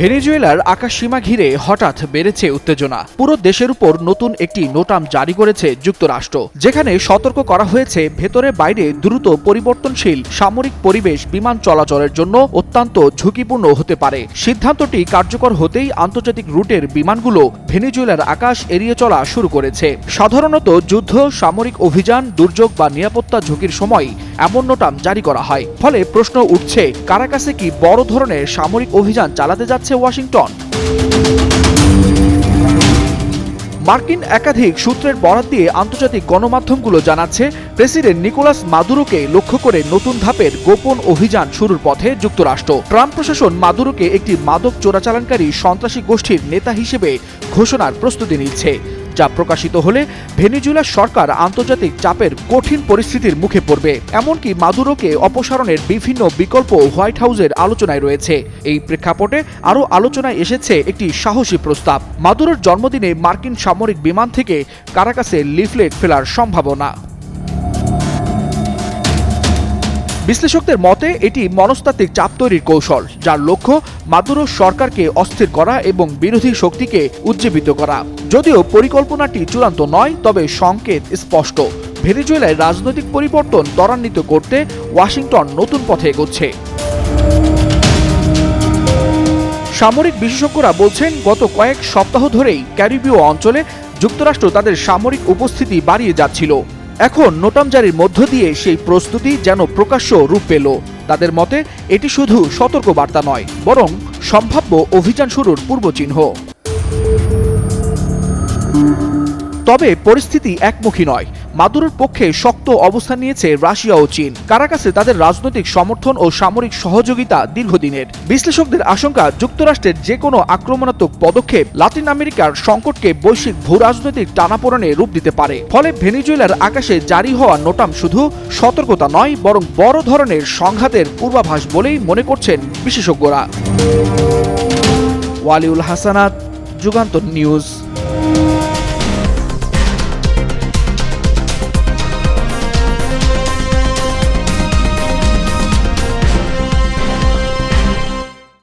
ভেনেজুয়েলার আকাশসীমা ঘিরে হঠাৎ বেড়েছে উত্তেজনা। পুরো দেশের উপর নতুন একটি নোটাম জারি করেছে যুক্তরাষ্ট্র, যেখানে সতর্ক করা হয়েছে ভেতরে বাইরে দ্রুত পরিবর্তনশীল সামরিক পরিবেশ বিমান চলাচলের জন্য অত্যন্ত ঝুঁকিপূর্ণ হতে পারে। সিদ্ধান্তটি কার্যকর হতেই আন্তর্জাতিক রুটের বিমানগুলো ভেনেজুয়েলার আকাশ এড়িয়ে চলা শুরু করেছে। সাধারণত যুদ্ধ, সামরিক অভিযান, দুর্যোগ বা নিরাপত্তা ঝুঁকির সময় এমন নোটাম জারি করা হয়। ফলে প্রশ্ন উঠছে কারাকাসে কি বড় ধরনের সামরিক অভিযান চালাতে যাচ্ছে ওয়াশিংটন। মার্কিন একাধিক সূত্রের বরাত দিয়ে আন্তর্জাতিক গণমাধ্যমগুলো জানাচ্ছে, প্রেসিডেন্ট নিকোলাস মাদুরোকে লক্ষ্য করে নতুন ধাপের গোপন অভিযান শুরুর পথে যুক্তরাষ্ট্র। ট্রাম্প প্রশাসন মাদুরোকে একটি মাদক চোরাচালানকারী সন্ত্রাসী গোষ্ঠীর নেতা হিসেবে ঘোষণার প্রস্তুতি নিচ্ছে। যা প্রকাশিত হলে ভেনেজুয়েলার সরকার আন্তর্জাতিক চাপের কঠিন পরিস্থিতির মুখে পড়বে। এমনকি মাদুরোকে অপসারণের বিভিন্ন বিকল্প হোয়াইট হাউসের আলোচনায় রয়েছে। এই প্রেক্ষাপটে আরও আলোচনায় এসেছে একটি সাহসী প্রস্তাব। মাদুরোর জন্মদিনে মার্কিন সামরিক বিমান থেকে কারাকাসে লিফলেট ফেলার সম্ভাবনা। বিশ্লেষকদের মতে, এটি মনস্তাত্ত্বিক চাপ তৈরির কৌশল, যার লক্ষ্য মাদুরো সরকারকে অস্থির করা এবং বিরোধী শক্তিকে উজ্জীবিত করা। যদিও পরিকল্পনাটি চূড়ান্ত নয়, তবে সংকেত স্পষ্ট। ভেনেজুয়েলায় রাজনৈতিক পরিবর্তন ত্বরান্বিত করতে ওয়াশিংটন নতুন পথে এগোচ্ছে। সামরিক বিশেষজ্ঞরা বলছেন, গত কয়েক সপ্তাহ ধরেই ক্যারিবীয় অঞ্চলে যুক্তরাষ্ট্র তাদের সামরিক উপস্থিতি বাড়িয়ে যাচ্ছিল। এখন নোটামজারির মধ্য দিয়ে সেই প্রস্তুতি যেন প্রকাশ্য রূপ পেল। তাদের মতে, এটি শুধু সতর্ক বার্তা নয়, বরং সম্ভাব্য অভিযান শুরুর পূর্বচিহ্ন। তবে পরিস্থিতি একমুখী নয়। মাদুরোর পক্ষে শক্ত অবস্থান নিয়েছে রাশিয়া ও চীন। কারাকাসে তাদের রাজনৈতিক সমর্থন ও সামরিক সহযোগিতা দীর্ঘদিনের। বিশ্লেষকদের আশঙ্কা, যুক্তরাষ্ট্রের যে কোনো আক্রমণাত্মক পদক্ষেপ লাতিন আমেরিকার সংকটকে বৈশ্বিক ভূ রাজনৈতিক টানাপোড়েনে রূপ দিতে পারে। ফলে ভেনিজুয়েলার আকাশে জারি হওয়া নোটাম শুধু সতর্কতা নয়, বরং বড় ধরনের সংঘাতের পূর্বাভাস বলেই মনে করছেন বিশেষজ্ঞরা। ওয়ালিউল হাসানাত, যুগান্তর নিউজ।